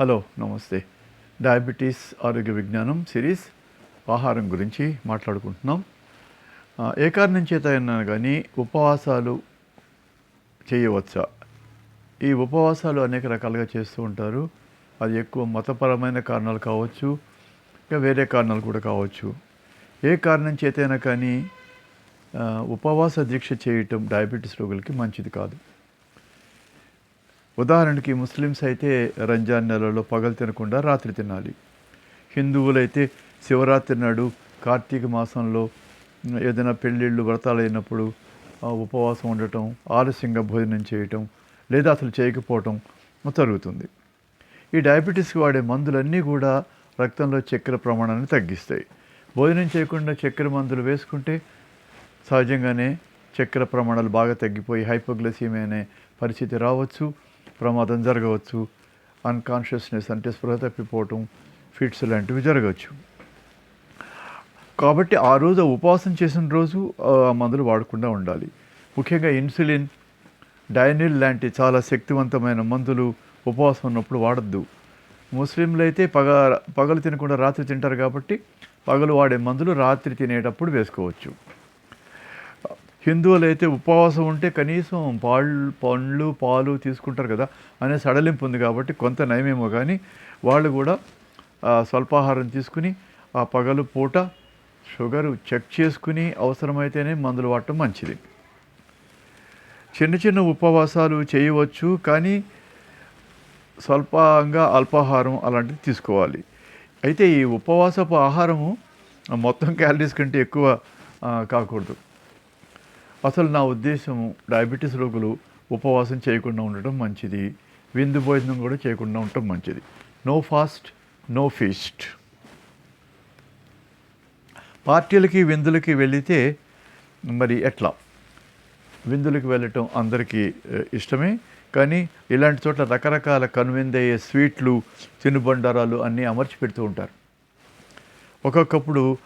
Hello నమస్తే. Diabetes ఆరోగ్య విజ్ఞానం సిరీస్ ఆహారం గురించి మాట్లాడుకుంటున్నాం. ఏ కారణం చేత అయినా కానీ ఉపవాసాలు చేయవచ్చా? ఈ ఉపవాసాలు అనేక రకాలుగా చేస్తూ ఉంటారు. అది ఎక్కువ మతపరమైన కారణాలు కావచ్చు ఇంకా వేరే కారణాలు కూడా కావచ్చు. ఏ కారణం చేతైనా కానీ ఉపవాస దీక్ష చేయటం డయాబెటీస్ రోగులకి మంచిది కాదు. ఉదాహరణకి ముస్లిమ్స్ అయితే రంజాన్ నెలలో పగలు తినకుండా రాత్రి తినాలి. హిందువులైతే శివరాత్రి నాడు కార్తీక మాసంలో ఏదైనా పెళ్ళిళ్ళు వ్రతాలు అయినప్పుడు ఉపవాసం ఉండటం ఆలస్యంగా భోజనం చేయటం లేదా అసలు చేయకపోవటం జరుగుతుంది. ఈ డయాబెటీస్కి వాడే మందులన్నీ కూడా రక్తంలో చక్కెర ప్రమాణాన్ని తగ్గిస్తాయి. భోజనం చేయకుండా చక్కెర మందులు వేసుకుంటే సహజంగానే చక్కెర ప్రమాణాలు బాగా తగ్గిపోయి హైపోగ్లైసీమియా అనే పరిస్థితి రావచ్చు. ప్రమాదం జరగవచ్చు. అన్కాన్షియస్నెస్ అంటే స్పృహ తప్పిపోవటం ఫిట్స్ లాంటివి జరగవచ్చు. కాబట్టి ఆ రోజు ఉపవాసం చేసిన రోజు ఆ మందులు వాడకుండా ఉండాలి. ముఖ్యంగా ఇన్సులిన్ డైనిల్ లాంటి చాలా శక్తివంతమైన మందులు ఉపవాసం ఉన్నప్పుడు వాడద్దు. ముస్లింలు అయితే పగ పగలు తినకుండా రాత్రి తింటారు కాబట్టి పగలు వాడే మందులు రాత్రి తినేటప్పుడు వేసుకోవచ్చు. హిందువులు అయితే ఉపవాసం ఉంటే కనీసం పాళ్ళు పండ్లు పాలు తీసుకుంటారు కదా అనే సడలింపు ఉంది కాబట్టి కొంత నయమేమో కానీ వాళ్ళు కూడా స్వల్పాహారం తీసుకుని ఆ పగలు పూట షుగరు చెక్ చేసుకుని అవసరమైతేనే మందులు వాడటం మంచిది. చిన్న చిన్న ఉపవాసాలు చేయవచ్చు కానీ స్వల్పంగా అల్పాహారం అలాంటివి తీసుకోవాలి. అయితే ఈ ఉపవాసపు ఆహారము మొత్తం క్యాలరీస్ కంటే ఎక్కువ కాకూడదు. అసలు నా ఉద్దేశం డయాబెటీస్ రోగులు ఉపవాసం చేయకుండా ఉండటం మంచిది. విందు భోజనం కూడా చేయకుండా ఉండటం మంచిది. నో ఫాస్ట్ నో ఫీస్ట్ పార్టీలకి విందులకి వెళితే మరి ఎట్లా? విందులకు వెళ్ళటం అందరికీ ఇష్టమే. కానీ ఇలాంటి చోట్ల రకరకాల కనువిందయ్యే స్వీట్లు తినుబండారాలు అన్నీ అమర్చి పెడుతూ ఉంటారు. ఒక్కొక్కప్పుడు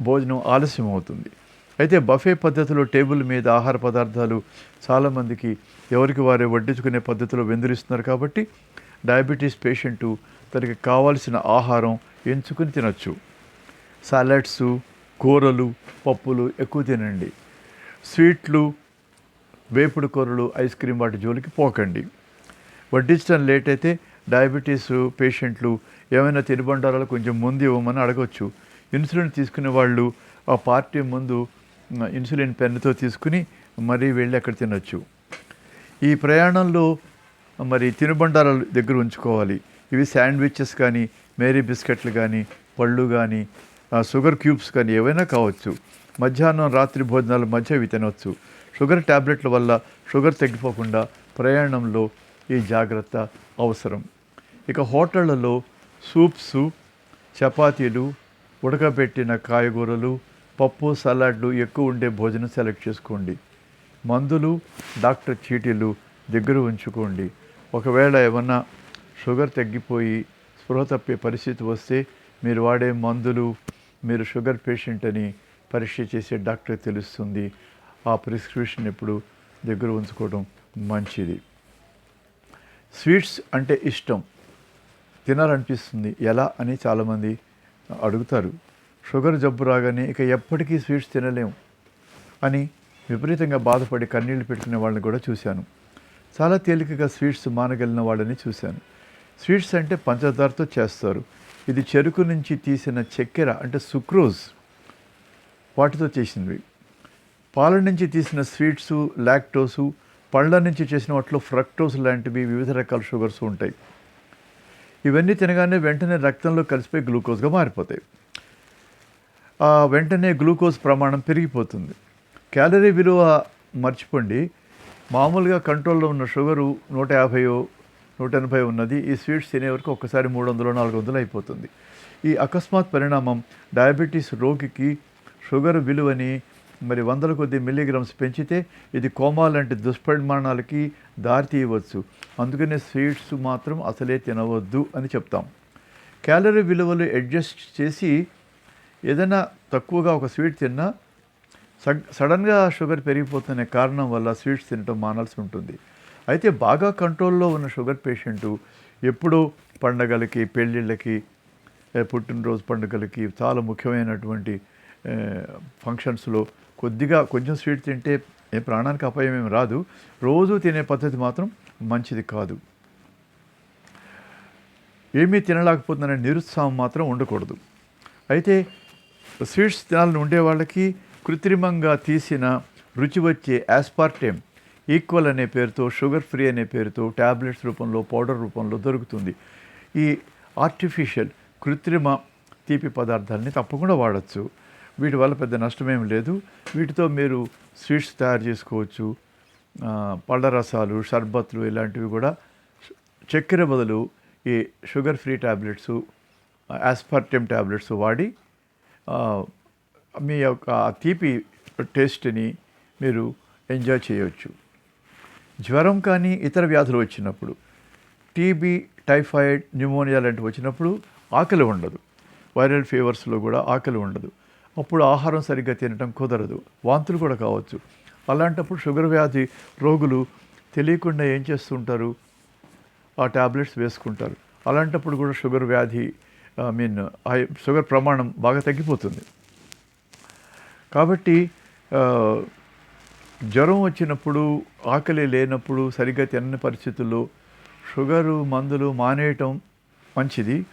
భోజనం ఆలస్యం అవుతుంది అయితే బఫే పద్ధతిలో టేబుల్ మీద ఆహార పదార్థాలు చాలామందికి ఎవరికి వారే వడ్డించుకునే పద్ధతిలో వెందిరిస్తున్నారు కాబట్టి డయాబెటీస్ పేషెంటు తనకి కావాల్సిన ఆహారం ఎంచుకుని తినచ్చు. సాలడ్స్ కూరలు పప్పులు ఎక్కువ తినండి. స్వీట్లు వేపుడు కూరలు ఐస్ క్రీమ్ వాటి జోలికి పోకండి. వడ్డించడం లేట్ అయితే డయాబెటీస్ పేషెంట్లు ఏమైనా తినుబండారాలు కొంచెం ముందు ఇవ్వమని అడగవచ్చు ఇన్సులిన్ తీసుకునే వాళ్ళు ఆ పార్టీ ముందు ఇన్సులిన్ పెన్నుతో తీసుకుని మరీ వెళ్ళి అక్కడ తినొచ్చు. ఈ ప్రయాణంలో మరి తినుబండారాలు దగ్గర ఉంచుకోవాలి. ఇవి శాండ్విచెస్ కానీ మేరీ బిస్కెట్లు కానీ పళ్ళు కానీ షుగర్ క్యూబ్స్ కానీ ఏవైనా కావచ్చు. మధ్యాహ్నం రాత్రి భోజనాల మధ్య ఇవి తినవచ్చు షుగర్ ట్యాబ్లెట్ల వల్ల షుగర్ తగ్గిపోకుండా ప్రయాణంలో ఈ జాగ్రత్త అవసరం. ఇక హోటళ్ళలో సూప్స్ చపాతీలు ఉడకబెట్టిన కాయగూరలు పప్పు సలాడ్లు ఎక్కువ ఉండే భోజనం సెలెక్ట్ చేసుకోండి. మందులు డాక్టర్ చీటీలు దగ్గర ఉంచుకోండి. ఒకవేళ ఏమన్నా షుగర్ తగ్గిపోయి స్పృహ తప్పే పరిస్థితి వస్తే మీరు వాడే మందులు మీరు షుగర్ పేషెంట్ అని పరీక్ష చేసే డాక్టర్ తెలుస్తుంది. ఆ ప్రిస్క్రిప్షన్ ఎప్పుడు దగ్గర ఉంచుకోవడం మంచిది. స్వీట్స్ అంటే ఇష్టం. తినాలనిపిస్తుంది. ఎలా అని చాలామంది అడుగుతారు. షుగర్ జబ్బు రాగానే ఇక ఎప్పటికీ స్వీట్స్ తినలేము అని విపరీతంగా బాధపడి కన్నీళ్ళు పెట్టుకునే వాళ్ళని కూడా చూశాను. చాలా తేలికగా స్వీట్స్ మానగలిగిన వాళ్ళని చూశాను. స్వీట్స్ అంటే పంచదారతో చేస్తారు. ఇది చెరుకు నుంచి తీసిన చక్కెర అంటే సుక్రోజ్ వాటితో చేసినవి పాల నుంచి తీసిన స్వీట్స్ లాక్టోసు పళ్ళ నుంచి చేసిన వాటిలో ఫ్రక్టోస్ లాంటివి వివిధ రకాల షుగర్స్ ఉంటాయి. ఇవన్నీ తినగానే వెంటనే రక్తంలో కలిసిపోయి గ్లూకోజ్గా మారిపోతాయి. వెంటనే గ్లూకోజ్ ప్రమాణం పెరిగిపోతుంది. క్యాలరీ విలువ మర్చిపోండి. మామూలుగా కంట్రోల్లో ఉన్న షుగరు నూట యాభైయో నూట ఎనభై ఉన్నది. ఈ స్వీట్స్ తినే వరకు ఒక్కసారి మూడు వందలు నాలుగు వందలు అయిపోతుంది. ఈ అకస్మాత్ పరిణామం డయాబెటీస్ రోగికి షుగర్ విలువని మరి వందల కొద్ది మిల్లీగ్రామ్స్ పెంచితే ఇది కోమా లాంటి దుష్పరిమాణాలకి దారి తీయవచ్చు అందుకనే స్వీట్స్ మాత్రం అసలే తినవద్దు అని చెప్తాం. క్యాలరీ విలువలు అడ్జస్ట్ చేసి ఏదైనా తక్కువగా ఒక స్వీట్ తిన్నా సడ్ సడన్గా షుగర్ పెరిగిపోతున్న కారణం వల్ల స్వీట్స్ తినటం మానాల్సి ఉంటుంది. అయితే బాగా కంట్రోల్లో ఉన్న షుగర్ పేషెంటు ఎప్పుడూ పండగలకి పెళ్ళిళ్ళకి పుట్టినరోజు పండుగలకి చాలా ముఖ్యమైనటువంటి ఫంక్షన్స్లో కొద్దిగా కొంచెం స్వీట్ తింటే ఏ ప్రాణానికి అపాయం ఏమి రాదు. రోజు తినే పద్ధతి మాత్రం మంచిది కాదు. ఏమీ తినలేకపోతుందనే నిరుత్సాహం మాత్రం ఉండకూడదు. అయితే స్వీట్స్ తినాలని ఉండే వాళ్ళకి కృత్రిమంగా తీసిన రుచి వచ్చే యాస్పార్టేమ్ ఈక్వల్ అనే పేరుతో షుగర్ ఫ్రీ అనే పేరుతో ట్యాబ్లెట్స్ రూపంలో పౌడర్ రూపంలో దొరుకుతుంది. ఈ ఆర్టిఫిషియల్ కృత్రిమ తీపి పదార్థాలని తప్పకుండా వాడచ్చు. వీటి వల్ల పెద్ద నష్టమేం లేదు. వీటితో మీరు స్వీట్స్ తయారు చేసుకోవచ్చు. పళ్ళ రసాలు షర్బత్లు ఇలాంటివి కూడా. చక్కెర బదులు ఈ sugar free tablets aspartame tablets వాడి మీ యొక్క తీపి టేస్ట్ని మీరు ఎంజాయ్ చేయవచ్చు జ్వరం కానీ ఇతర వ్యాధులు వచ్చినప్పుడు టీబీ టైఫాయిడ్ న్యూమోనియా లాంటివి వచ్చినప్పుడు ఆకలి ఉండదు. వైరల్ ఫీవర్స్లో కూడా ఆకలి ఉండదు. అప్పుడు ఆహారం సరిగ్గా తినటం కుదరదు. వాంతులు కూడా కావచ్చు. అలాంటప్పుడు షుగర్ వ్యాధి రోగులు తెలియకుండా ఏం చేస్తుంటారు? ఆ ట్యాబ్లెట్స్ వేసుకుంటారు. అలాంటప్పుడు కూడా షుగర్ వ్యాధి ఐ మీన్ షుగర్ ప్రమాణం బాగా తగ్గిపోతుంది కాబట్టి జ్వరం వచ్చినప్పుడు ఆకలి లేనప్పుడు సరిగ్గా తినని పరిస్థితుల్లో షుగరు మందులు మానేయటం మంచిది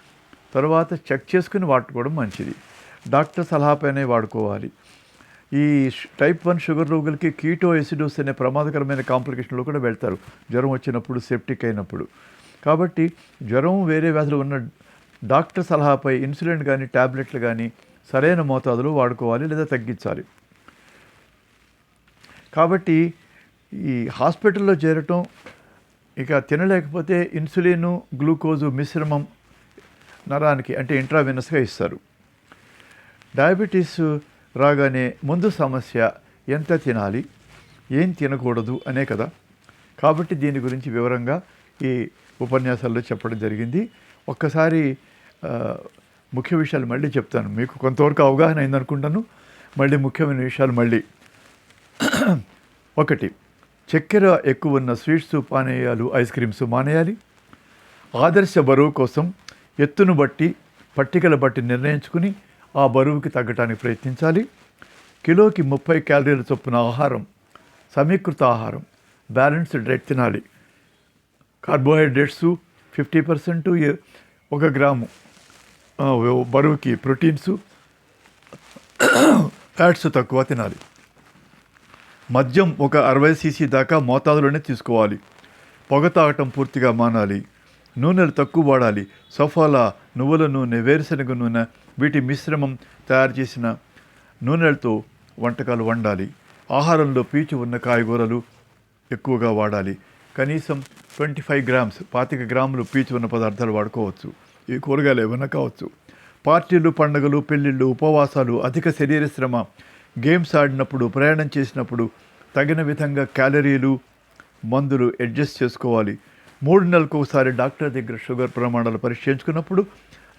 తర్వాత చెక్ చేసుకుని వాడుకోవడం మంచిది డాక్టర్ సలహాపైనే వాడుకోవాలి ఈ టైప్ వన్ షుగర్ రోగులకి కీటో ఎసిడోస్ అనే ప్రమాదకరమైన కాంప్లికేషన్లో కూడా వెళ్తారు. జ్వరం వచ్చినప్పుడు సెప్టిక్ అయినప్పుడు. కాబట్టి జ్వరం వేరే వ్యాధులు ఉన్న డాక్టర్ సలహాపై ఇన్సులిన్ కానీ టాబ్లెట్లు కానీ సరైన మోతాదులో వాడుకోవాలి లేదా తగ్గించాలి. కాబట్టి ఈ హాస్పిటల్లో చేరటం ఇక తినలేకపోతే ఇన్సులిన్ గ్లూకోజు మిశ్రమం నరానికి అంటే ఇంట్రావెనస్గా ఇస్తారు. డయాబెటీస్ రాగానే ముందు సమస్య ఎంత తినాలి ఏం తినకూడదు అనే కదా. కాబట్టి దీని గురించి వివరంగా ఈ ఉపన్యాసాల్లో చెప్పడం జరిగింది. ఒక్కసారి ముఖ్య విషయాలు మళ్ళీ చెప్తాను. మీకు కొంతవరకు అవగాహన అయిందనుకుంటాను. మళ్ళీ ముఖ్యమైన విషయాలు మళ్ళీ. ఒకటి చక్కెర ఎక్కువ ఉన్న స్వీట్స్ పానీయాలు ఐస్ క్రీమ్స్ మానేయాలి. ఆదర్శ బరువు కోసం ఎత్తును బట్టి పట్టికల బట్టి నిర్ణయించుకుని ఆ బరువుకి తగ్గటానికి ప్రయత్నించాలి. కిలోకి ముప్పై క్యాలరీల చొప్పున ఆహారం సమీకృత ఆహారం బ్యాలెన్స్డ్ డైట్ తినాలి. కార్బోహైడ్రేట్స్ ఫిఫ్టీ పర్సెంట్ ఒక గ్రాము బరువుకి ప్రోటీన్స్ ఫ్యాట్స్ తక్కువ తినాలి. మద్యం ఒక అరవై సీసీ దాకా మోతాదులోనే తీసుకోవాలి. పొగ తాగటం పూర్తిగా మానాలి. నూనెలు తక్కువ వాడాలి. సఫాలా నువ్వుల నూనె వేరుశనగ నూనె వీటి మిశ్రమం తయారు చేసిన నూనెలతో వంటకాలు వండాలి. ఆహారంలో పీచు ఉన్న కాయగూరలు ఎక్కువగా వాడాలి. కనీసం ట్వంటీ ఫైవ్ గ్రామ్స్ పాతిక గ్రాములు పీచు ఉన్న పదార్థాలు వాడుకోవచ్చు. ఈ కూరగాయలు ఏమైనా కావచ్చు. పార్టీలు పండుగలు పెళ్ళిళ్ళు ఉపవాసాలు అధిక శరీర శ్రమ గేమ్స్ ఆడినప్పుడు ప్రయాణం చేసినప్పుడు తగిన విధంగా క్యాలరీలు మందులు అడ్జస్ట్ చేసుకోవాలి. మూడు నెలలకు ఒకసారి డాక్టర్ దగ్గర షుగర్ ప్రమాణాలు పరీక్షించుకున్నప్పుడు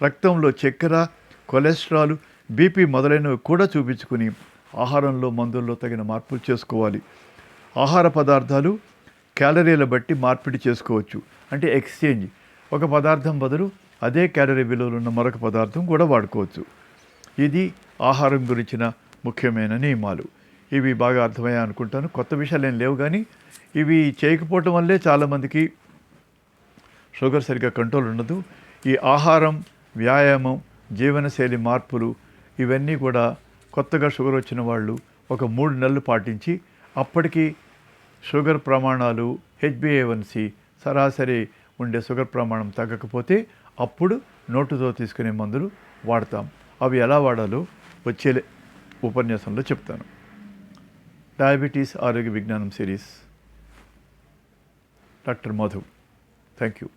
రక్తంలో చక్కెర కొలెస్ట్రాల్ బీపీ మొదలైనవి కూడా చూపించుకుని ఆహారంలో మందుల్లో తగిన మార్పులు చేసుకోవాలి. ఆహార పదార్థాలు క్యాలరీల బట్టి మార్పిడి చేసుకోవచ్చు. అంటే ఎక్స్చేంజ్. ఒక పదార్థం బదులు అదే క్యాలరీ విలువలు ఉన్న మరొక పదార్థం కూడా వాడుకోవచ్చు. ఇది ఆహారం గురించిన ముఖ్యమైన నియమాలు. ఇవి బాగా అర్థమయ్యా అనుకుంటాను. కొత్త విషయాలు ఏం లేవు కానీ ఇవి చేయకపోవటం వల్లే చాలామందికి షుగర్ సరిగ్గా కంట్రోల్ ఉండదు. ఈ ఆహారం వ్యాయామం జీవనశైలి మార్పులు ఇవన్నీ కూడా కొత్తగా షుగర్ వచ్చిన వాళ్ళు ఒక మూడు నెలలు పాటించి అప్పటికి షుగర్ ప్రమాణాలు హెచ్బిఏవన్సి సరాసరి ఉండే షుగర్ ప్రమాణం తగ్గకపోతే అప్పుడు నోటుతో తీసుకునే మందులు వాడతాం. అవి ఎలా వాడాలో వచ్చే ఉపన్యాసంలో చెప్తాను. డయాబెటీస్ ఆరోగ్య విజ్ఞానం series. Doctor Madhu. Thank you